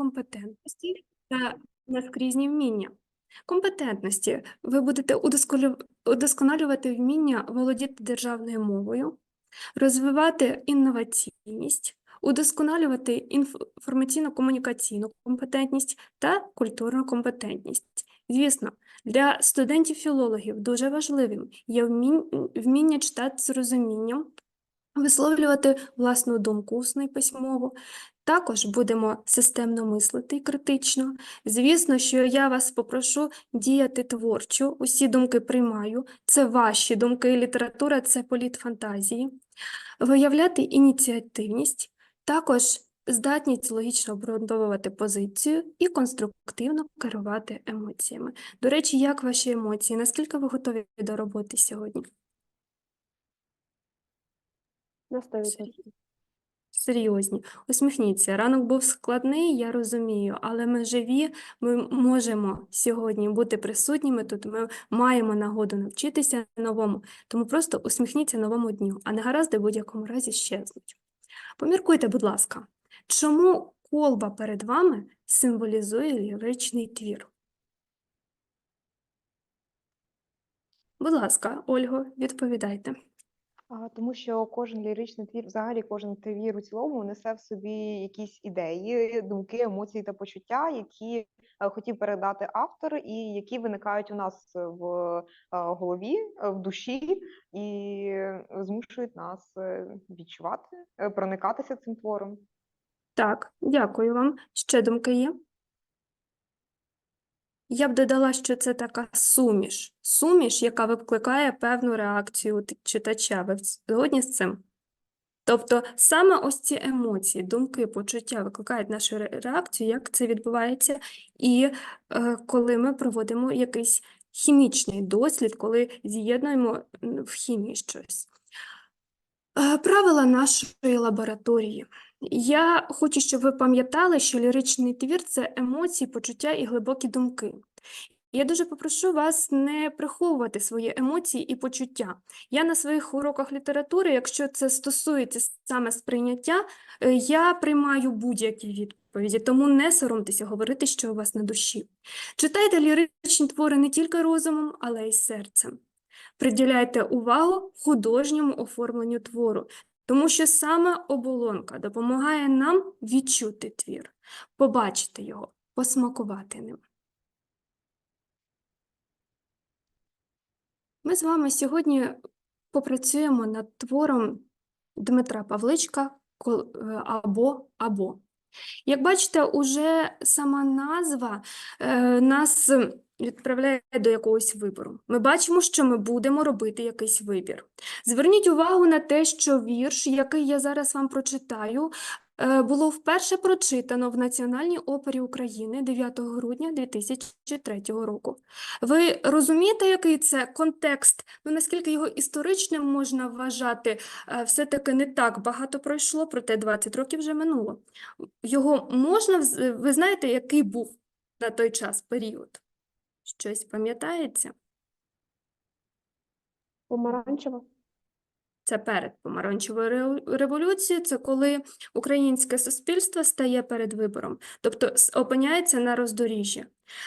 компетентності та наскрізні вміння. Компетентності ви будете удосконалювати вміння володіти державною мовою, розвивати інноваційність, удосконалювати інформаційно-комунікаційну компетентність та культурну компетентність. Звісно, для студентів-філологів дуже важливим є вміння читати з розумінням, висловлювати власну думку усно і письмово. Також будемо системно мислити і критично. Звісно, що я вас попрошу діяти творчо. Усі думки приймаю. Це ваші думки. Література це політ фантазії. Виявляти ініціативність, також здатність логічно обґрунтовувати позицію і конструктивно керувати емоціями. До речі, як ваші емоції? Наскільки ви готові до роботи сьогодні? На 100%. Серйозні. Усміхніться. Ранок був складний, я розумію, але ми живі, ми можемо сьогодні бути присутніми тут, ми маємо нагоду навчитися новому, тому просто усміхніться новому дню, а негаразди в будь-якому разі щезнуть. Поміркуйте, будь ласка, чому колба перед вами символізує ліричний твір? Будь ласка, Ольго, відповідайте. Тому що кожен ліричний твір, взагалі кожен твір у цілому несе в собі якісь ідеї, думки, емоції та почуття, які е, хотів передати автор, і які виникають у нас в е, голові, е, в душі, і змушують нас відчувати, проникатися цим твором. Так, дякую вам. Ще думки є? Я б додала, що це така суміш. Суміш, яка викликає певну реакцію читача. Ви згодні з цим? Тобто саме ось ці емоції, думки, почуття викликають нашу реакцію, як це відбувається, і е, коли ми проводимо якийсь хімічний дослід, коли з'єднуємо в хімії щось. Е, Правила нашої лабораторії. Я хочу, щоб ви пам'ятали, що ліричний твір це емоції, почуття і глибокі думки. Я дуже попрошу вас не приховувати свої емоції і почуття. Я на своїх уроках літератури, якщо це стосується саме сприйняття, е, я приймаю будь-які відповіді, тому не соромтеся говорити, що у вас на душі. Читайте ліричні твори не тільки розумом, але й серцем. Приділяйте увагу художньому оформленню твору, тому що саме оболонка допомагає нам відчути твір, побачити його, посмакувати ним. Ми з вами сьогодні попрацюємо над твором Дмитра Павличка е, або або. Як бачите, уже сама назва е, нас відправляє до якогось вибору. Ми бачимо, що ми будемо робити якийсь вибір. Зверніть увагу на те, що вірш, який я зараз вам прочитаю, е, було вперше прочитано в Національній опері України 9 грудня 2003 року. Ви розумієте, який це контекст? Ну, наскільки його історичним можна вважати? Е, Все-таки не так багато пройшло, проте 20 років вже минуло. Його можна, ви знаєте, який був на той час період? Щось пам'ятається? Помаранчева. Це перед помаранчевою революцією, це коли українське суспільство стає перед вибором, тобто опиняється на роздоріжжі.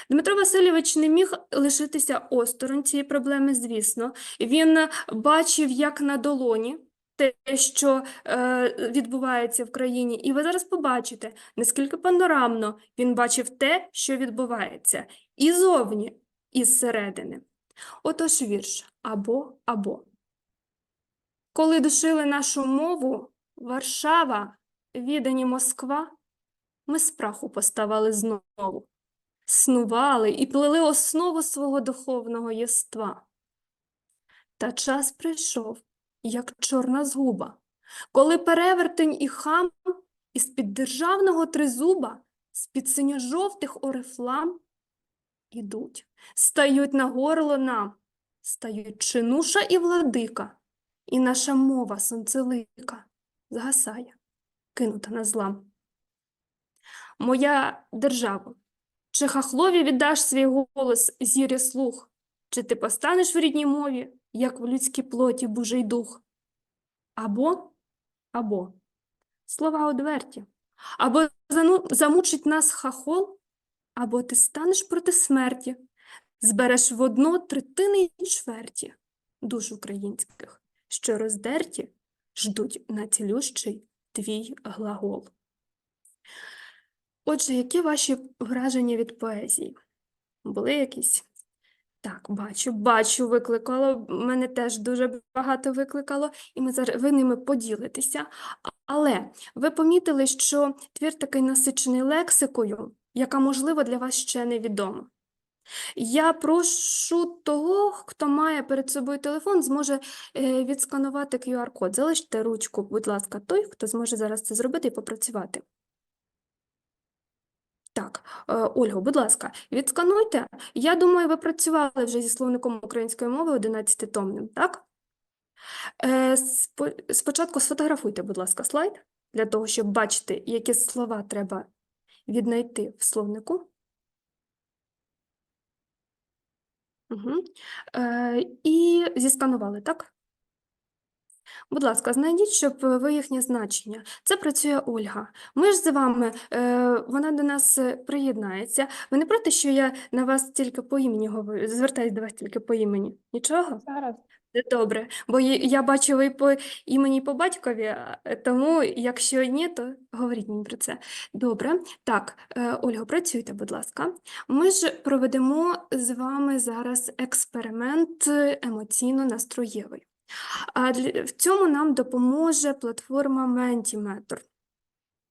Дмитро Васильович не міг лишитися осторонь цієї проблеми, звісно. Він бачив як на долоні те, що е, відбувається в країні, і ви зараз побачите, наскільки панорамно він бачив те, що відбувається, і зовні, і зсередини. Отож вірш або або. Коли душили нашу мову, Варшава, відані Москва, ми з праху поставали знову, снували і плели основу свого духовного єства. Та час прийшов, як чорна згуба, коли перевертень і хам із-під державного тризуба, з-під синьо-жовтих орифлам ідуть, стають на горло нам, стають чинуша і владика, і наша мова сонцелика згасає, кинута на злам. Моя державо, чи хахлові віддаш свій голос зірі слух, чи ти постанеш в рідній мові, як в людській плоті Божий дух? Або, або. Слова одверті, Або замучить нас хахол, або ти станеш проти смерті, збереш в одно третини й чверті душ українських, що роздерті ждуть на цілющий твій глагол. Отже, які ваші враження від поезії? Були якісь? Так, бачу, бачу, викликало. Мене теж дуже багато викликало, і ми зараз ви ними поділитеся. Але ви помітили, що твір такий насичений лексикою, яка, можливо, для вас ще невідома. Я прошу того, хто має перед собою телефон, зможе е, відсканувати QR-код. Залиште ручку, будь ласка, той, хто зможе зараз це зробити і попрацювати. Так, е, Ольго, будь ласка, відскануйте. Я думаю, ви працювали вже зі словником української мови 11-томним, так? Е, Спочатку сфотографуйте, будь ласка, слайд, для того, щоб бачити, які слова треба віднайти в словнику. Угу. Е, і зісканували, так? Будь ласка, знайдіть, щоб ви їхнє значення. Це працює Ольга. Ми ж з вами, е, вона до нас е, приєднається. Ви не проти, що я на вас тільки по імені говорю, звертаюсь до вас тільки по імені? Нічого? Зараз. Це добре, бо я бачу ви по імені і по батькові, тому якщо ні, то говоріть мені про це. Добре. Так, е, Ольга, працюйте, будь ласка. Ми ж проведемо з вами зараз експеримент е, емоційно-настроєвий. А в цьому нам допоможе платформа Mentimeter.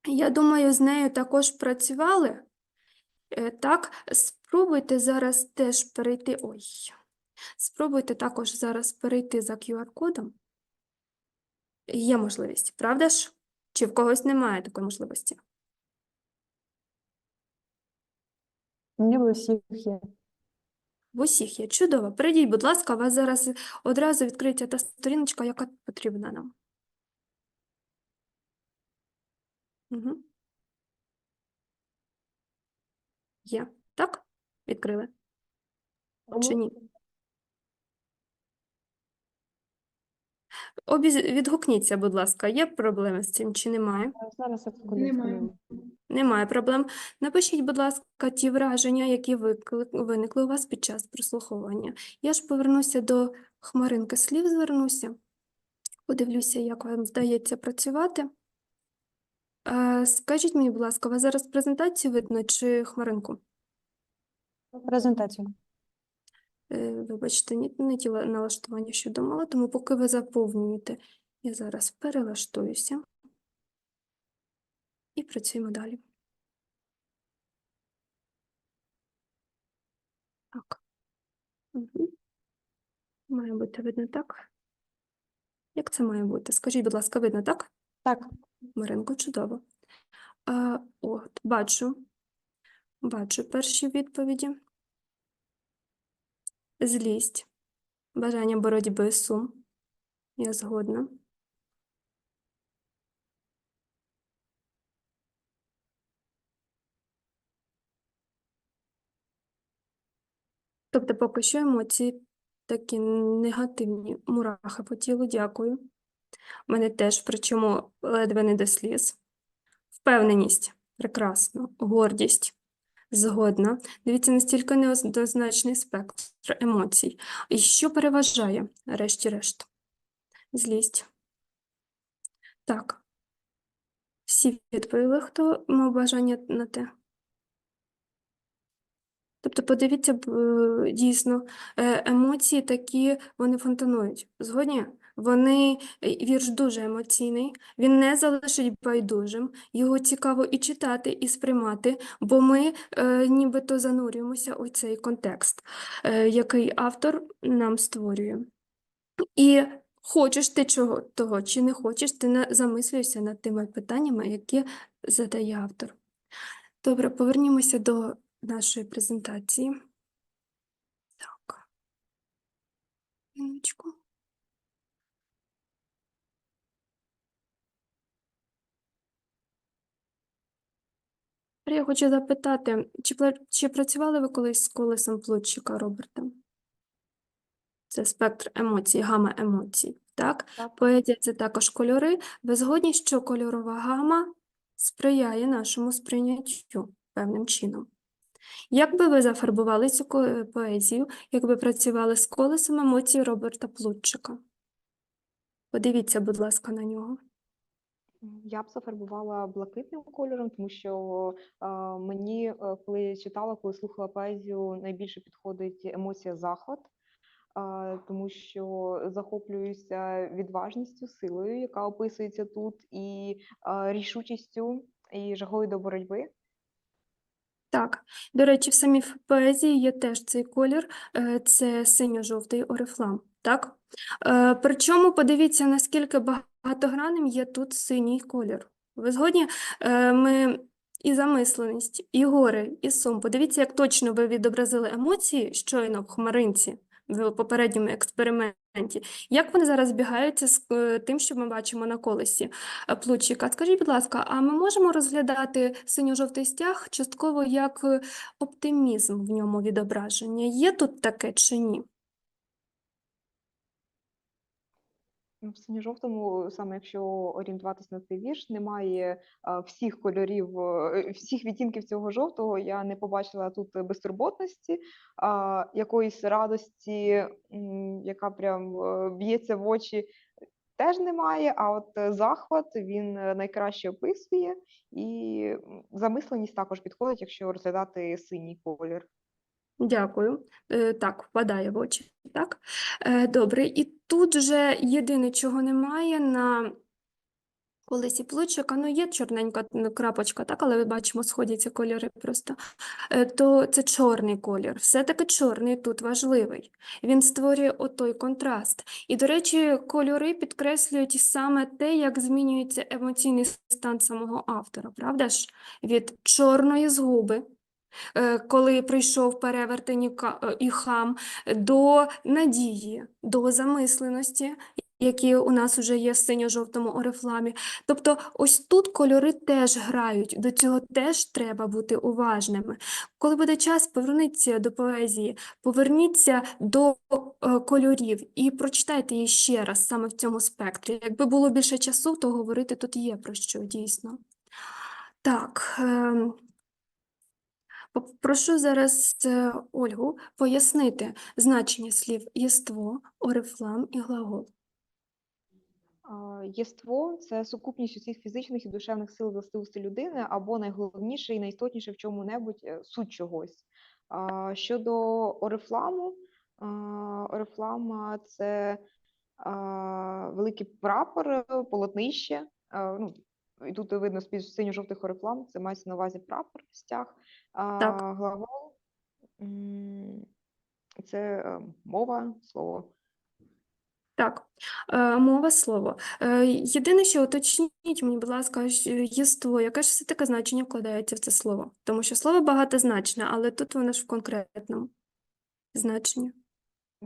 Я думаю, з нею також працювали. Е, Так, спробуйте зараз теж перейти. Ой. Спробуйте також зараз перейти за QR-кодом. Є можливість, правда ж? Чи в когось немає такої можливості? Мені в усіх є. В усіх є. Чудово. Перейдіть, будь ласка, у вас зараз одразу відкриється та сторіночка, яка потрібна нам. Угу. Є. Так? Відкрили? Чи ні? Обіз... Відгукніться, будь ласка, є проблеми з цим чи немає? Зараз. Немає. Немає проблем. Напишіть, будь ласка, ті враження, які викли- виникли у вас під час прослуховування. Я ж повернуся до хмаринки слів, звернуся. Подивлюся, як вам вдається працювати. Е, Скажіть мені, будь ласка, у вас зараз презентацію видно чи хмаринку? Презентацію. Е, Вибачте, ні, не ті налаштування, що думала, тому поки ви заповнюєте, я зараз перелаштуюся і працюємо далі. Так. Угу. Має бути видно так. Як це має бути? Скажіть, будь ласка, видно так? Так, Маринко, чудово. А, от, бачу. Бачу перші відповіді. Злість, бажання боротьби, сум. Я згодна. Тобто поки що емоції такі негативні. Мурахи по тілу, дякую. У мене теж, причому ледве не до сліз. Впевненість. Прекрасно. Гордість. Згодна. Дивіться, настільки неоднозначний спектр емоцій. І що переважає, решті-решт? Злість. Так. Всі відповіли, хто мав бажання на те. Тобто, подивіться, е, дійсно, е, емоції такі, вони фонтанують. Згодні? Вони, е, вірш дуже емоційний, він не залишить байдужим, його цікаво і читати, і сприймати, бо ми е, нібито занурюємося у цей контекст, е, який автор нам створює. І хочеш ти чого, того, чи не хочеш, ти на- замислюєшся над тими питаннями, які задає автор. Добре, повернімося до нашої презентації. Так. Минуточку. Тепер Я хочу запитати, чи, чи працювали ви колись з колесом Плутчика Роберта? Це спектр емоцій, гама емоцій, так? Так. Поезія – це також кольори. Ви згодні, що кольорова гама – сприяє нашому сприйняттю певним чином. Як би ви зафарбували цю поезію, якби працювали з колесом емоцій Роберта Плутчика? Подивіться, будь ласка, на нього. Я б зафарбувала блакитним кольором, тому що е, мені, коли я читала, коли слухала поезію, найбільше підходить емоція захват, е, тому що захоплююся відважністю, силою, яка описується тут, і е, рішучістю, і жагою до боротьби. Так, до речі, в самій поезії є теж цей колір, е, це синьо-жовтий орифлам, так? Е, Причому подивіться, наскільки багатогранним є тут синій колір. Ви згодні? Е, Ми і замисленість, і горе, і сум. Подивіться, як точно ви відобразили емоції щойно в хмаринці в попередньому експерименті. Як вони зараз збігаються з е, тим, що ми бачимо на колесі Плутчика? Скажіть, будь ласка, а ми можемо розглядати синьо-жовтий стяг частково як оптимізм в ньому відображення? Є тут таке чи ні? В синьо-жовтому, саме якщо орієнтуватись на цей вірш, немає всіх кольорів, е, всіх відтінків цього жовтого. Я не побачила тут безтурботності, якоїсь радості, яка прям е, б'ється в очі, теж немає. А от е, захват він найкраще описує, і замисленість також підходить, якщо розглядати синій колір. Дякую. Е, Так, впадає в очі. Так? Е, Добре. І тут же єдине, чого немає на колесі Плутчика, ну є чорненька крапочка, так, але ми бачимо, сходяться кольори просто, Е, то це чорний колір. Все-таки чорний тут важливий. Він створює отой контраст. І, до речі, кольори підкреслюють саме те, як змінюється емоційний стан самого автора, правда ж? Від чорної згуби коли прийшов перевертень е, і хам, до надії, до замисленості, які у нас вже є в синьо-жовтому орифламі. Тобто ось тут кольори теж грають, до цього теж треба бути уважними. Коли буде час, поверніться до поезії, поверніться до е, кольорів і прочитайте її ще раз саме в цьому спектрі. Якби було більше часу, то говорити тут є про що дійсно. Так. ем, Прошу зараз е, Ольгу пояснити значення слів єство, орифлам і глагол. Єство це сукупність усіх фізичних і душевних сил властивостей людини, або найголовніше і найістотніше в чому-небудь е, суть чогось. Щодо орифламу, орифлама це великий прапор, е, полотнище. Ну, і тут видно з синьо-жовтих орифлам, це мається на увазі прапор, стяг. А Так. глагол це е, мова, слово. Так, е, мова слово. Е, єдине, що уточніть мені, будь ласка, єство, яке ж все таке значення вкладається в це слово? Тому що слово багатозначне, але тут воно ж в конкретному значенні.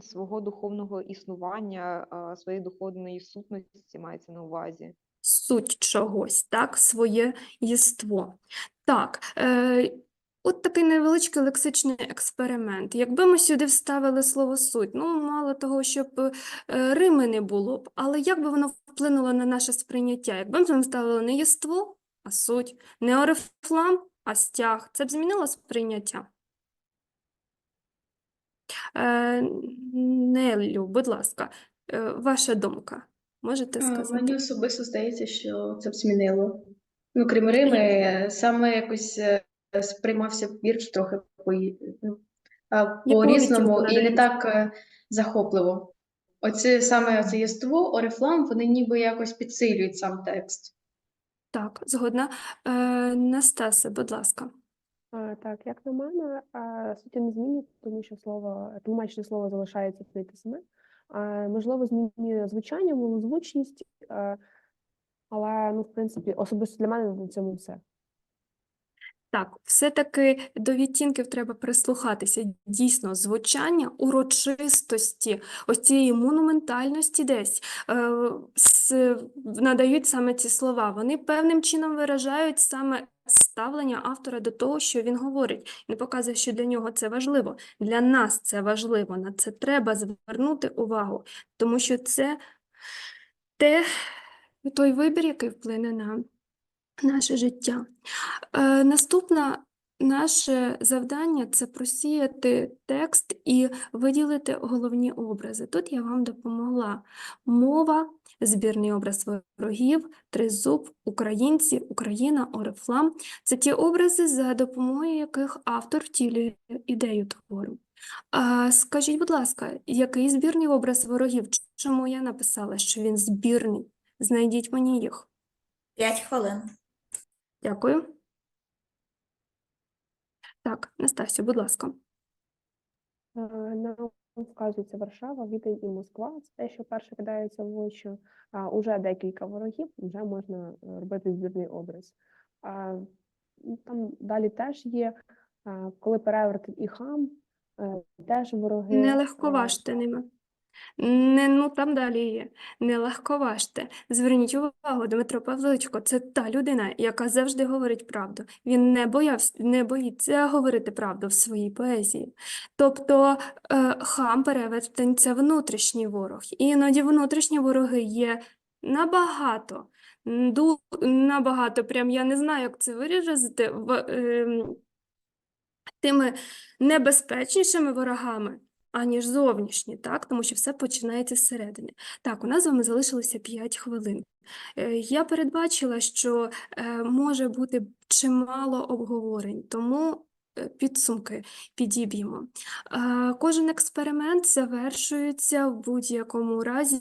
свого духовного існування, своєї духовної сутності мається на увазі. Суть чогось, так, своє єство. Так, е, от такий невеличкий лексичний експеримент. Якби ми сюди вставили слово суть, ну, мало того, щоб е, Рими не було б, але як би воно вплинуло на наше сприйняття? Якби ми вставили не єство, а суть, не орифлам, а стяг, це б змінило сприйняття. Е, Неллю, будь ласка, е, ваша думка. Можете сказати? Мені особисто здається, що це б змінило. Ну, крім Рими, саме якось е, сприймався вірш трохи по, ну, а, по-різному і не так е, захопливо. Оце саме оце єство, орифлам, вони ніби якось підсилюють сам текст. Так, згодна. Е, Настасе, будь ласка. А, так, як на мене, а, суті не змінює, тому що слово, тлумачне слово залишається те саме. А, можливо, змінює звучання, милозвучність, але, ну, в принципі, особисто для мене на цьому все. Так, все-таки до відтінків треба прислухатися. Дійсно, звучання урочистості, ось цієї монументальності десь е, с- надають саме ці слова. Вони певним чином виражають саме ставлення автора до того, що він говорить. Він показує, що для нього це важливо. Для нас це важливо. На це треба звернути увагу, тому що це те, той вибір, який вплине на наше життя. Е, наступна наше завдання це просіяти текст і виділити головні образи. Тут я вам допомогла. Мова, збірний образ ворогів, тризуб, українці, Україна, Орифлам. Це ті образи, за допомогою яких автор втілює ідею твору. А, скажіть, будь ласка, який збірний образ ворогів? Чому я написала, що він збірний? Знайдіть мені їх. П'ять хвилин. Дякую. Так, Настасю, будь ласка. Е, вказується Варшава, Відень і Москва. Це те, що перше кидається в очі. А уже декілька ворогів, вже можна е, робити збірний образ. А, ну, Там далі теж є, а, коли перевертень і хам, е, теж вороги. Не е, легковажте ними. Не, ну там далі є. Не легковажте. Зверніть увагу, Дмитро Павличко, це та людина, яка завжди говорить правду. Він не боявся, не боїться говорити правду в своїй поезії. Тобто е, хам перевертень це внутрішній ворог. І іноді внутрішні вороги є набагато, ду, набагато, прям я не знаю, як це виразити, в, ем, тими небезпечнішими ворогами, аніж зовнішні, так? Тому що все починається зсередини. Так, у нас з вами залишилося 5 хвилин. Е, Я передбачила, що е, може бути чимало обговорень, тому е, підсумки підіб'ємо. Кожен експеримент завершується в будь-якому разі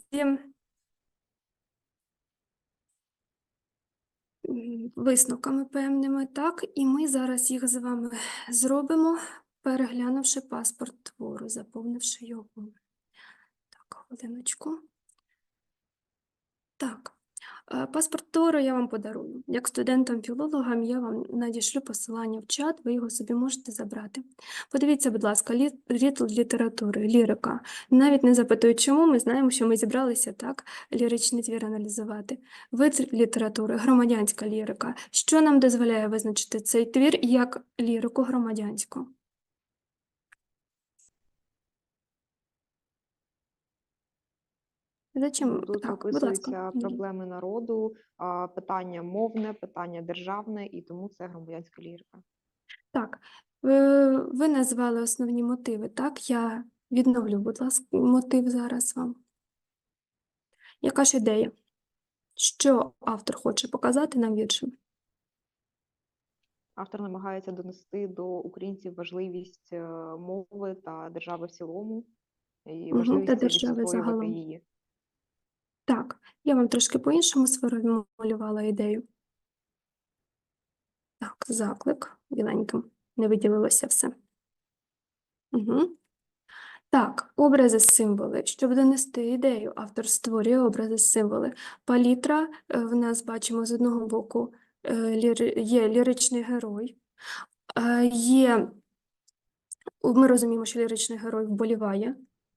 висновками певними, так, і ми зараз їх з вами зробимо, переглянувши паспорт твору, заповнивши його. Так, хвилиночку. Так, е, паспорт твору я вам подарую. Як студентам-філологам я вам надішлю посилання в чат, ви його собі можете забрати. Подивіться, будь ласка, рід літератури, лірика. Навіть не запитують, чому, ми знаємо, що ми зібралися так ліричний твір аналізувати. Вид літератури, громадянська лірика. Що нам дозволяє визначити цей твір як лірику громадянську? Зачем? Тут Так, описуються проблеми народу, питання мовне, питання державне, і тому це громадянська лірика. Так, ви назвали основні мотиви, так? Я відновлю, будь ласка, мотив зараз вам. Яка ж ідея? Що автор хоче показати нам віршем? Автор намагається донести до українців важливість е, мови та держави в цілому, і Мгм, та важливість держави загалом. її. Так, я вам трошки по-іншому сформулювала ідею. Так, заклик біленьким. Не виділилося все. Угу. Так, образи символи. Щоб донести ідею, автор створює образи символи. Палітра е, в нас бачимо з одного боку е, є ліричний герой, е, є, ми розуміємо, що ліричний герой вболіває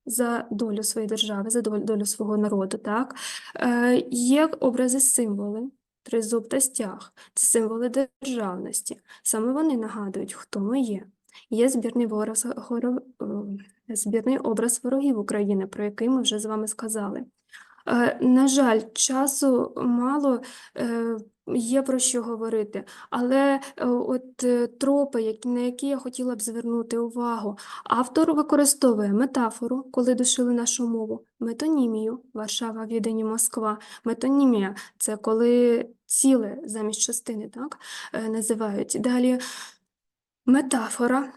за долю своєї держави, за долю, свого народу, так? Е, Є образи символи, тризуб та стяг. Це символи державності. Саме вони нагадують, хто ми є. Є збірний ворог, е, збірний образ ворогів України, про який ми вже з вами сказали. Е, На жаль, часу мало, е, є про що говорити, але е, от тропи, на які я хотіла б звернути увагу. Автор використовує метафору, коли душили нашу мову, метонімію, Варшава, Відень, і Москва. Метонімія – це коли ціле замість частини, так, називають. Далі метафора.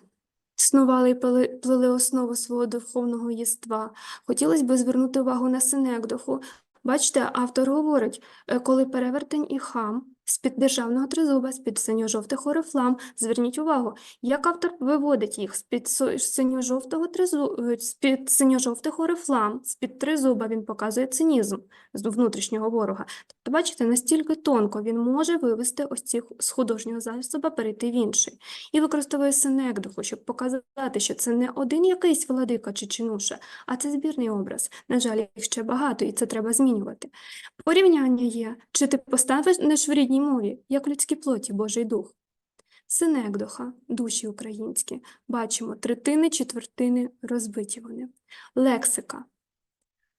Снували і плели, основу свого духовного єства. Хотілося б звернути увагу на синекдоху. Бачите, автор говорить, е, коли перевертень і хам з-під державного тризуба, з-під синьо-жовтих орифлам, зверніть увагу, як автор виводить їх з-під синьо-жовтого тризу, е, з-під синьо-жовтих орифлам, з-під тризуба він показує цинізм з внутрішнього ворога. Тобто, бачите, настільки тонко він може вивести ось ці з художнього засоба перейти в інший. І використовує синекдоху, щоб показати, що це не один якийсь владика чи чинуша, а це збірний образ. На жаль, їх ще багато, і це треба змінювати. Порівняння є, чи ти поставиш в рідній мові, як людській плоті Божий дух. Синекдоха, душі українські. Бачимо, третини, четвертини розбиті вони. Лексика.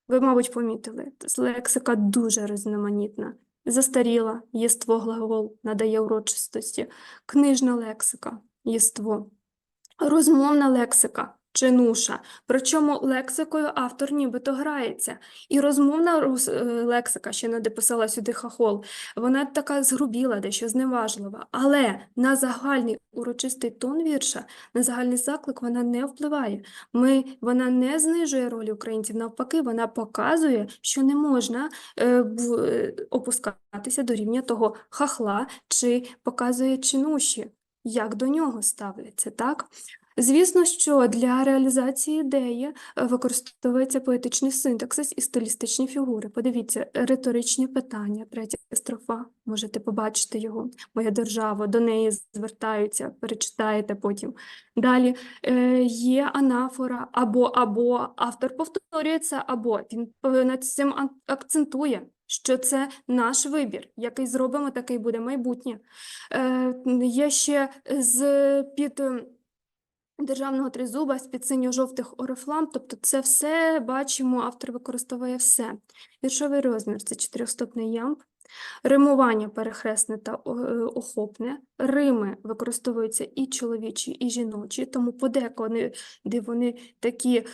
Ви, мабуть, помітили, лексика дуже різноманітна. Застаріла єство глагол надає урочистості, книжна лексика єство, розмовна лексика чинуша. Причому лексикою автор нібито грається. І розмовна е, лексика, ще не дописала сюди хахол, вона така згрубіла, дещо зневажлива. Але на загальний урочистий тон вірша, на загальний заклик вона не впливає. Ми, вона не знижує ролі українців, навпаки, вона показує, що не можна е, е, опускатися до рівня того хахла, чи показує чинуші, як до нього ставляться, так? Звісно, що для реалізації ідеї е, використовується поетичний синтаксис і стилістичні фігури. Подивіться, риторичні питання, третя строфа, можете побачити його. Моя держава, до неї звертаються, перечитаєте потім. Далі е, є анафора або або автор повторюється, або він над цим акцентує. Що це наш вибір, який зробимо, такий буде майбутнє. Е, є ще з під державного тризуба з-під синьо-жовтих орифлам, тобто це все бачимо, автор використовує все. Віршовий розмір це чотирьохстопний ямб, римування перехресне та е, охопне, рими використовуються і чоловічі, і жіночі, тому подекуди вони такі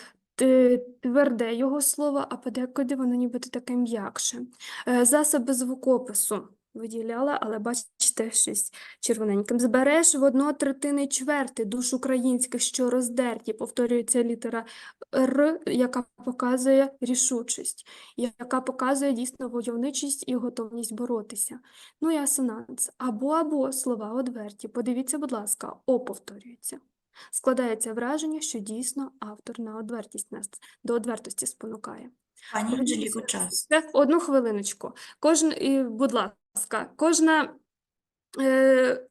тверде його слово, а подекуди воно нібито таке м'якше. Е, Засоби звукопису виділяла, але бачите, щось червоненьким. Збереш в одно третини чверти душ українських, що роздерті, повторюється літера Р, яка показує рішучість, яка показує дійсно войовничість і готовність боротися. Ну і асонанс. Або-або слова одверті. Подивіться, будь ласка, О повторюється. Складається враження, що дійсно автор на одвертість нас до одвертості спонукає. Пані. Анжеліко, час. Одну хвилиночку. Кожен, і, будь ласка, кожна, е,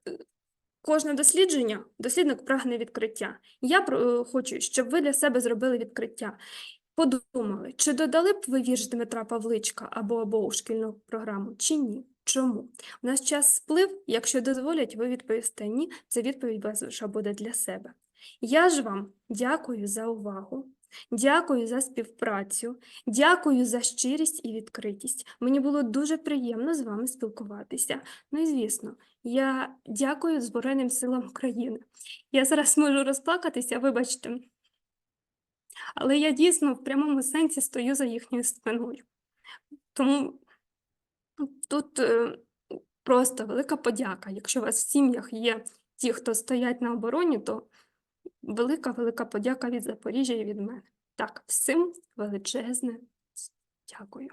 кожне дослідження, дослідник прагне відкриття. Я про- хочу, щоб ви для себе зробили відкриття. Подумали, чи додали б ви вірш Дмитра Павличка або або у шкільну програму, чи ні? Чому? У нас час сплив, якщо дозволять, ви відповісте ні, це відповідь ваша буде для себе. Я ж вам дякую за увагу, дякую за співпрацю, дякую за щирість і відкритість. Мені було дуже приємно з вами спілкуватися. Ну і звісно, я дякую Збройним силам України. Я зараз можу розплакатися, вибачте. Але я дійсно в прямому сенсі стою за їхньою спиною. Тому тут е, просто велика подяка. Якщо у вас в сім'ях є ті, хто стоять на обороні, то велика, велика подяка від Запоріжжя і від мене. Так, всім величезне дякую.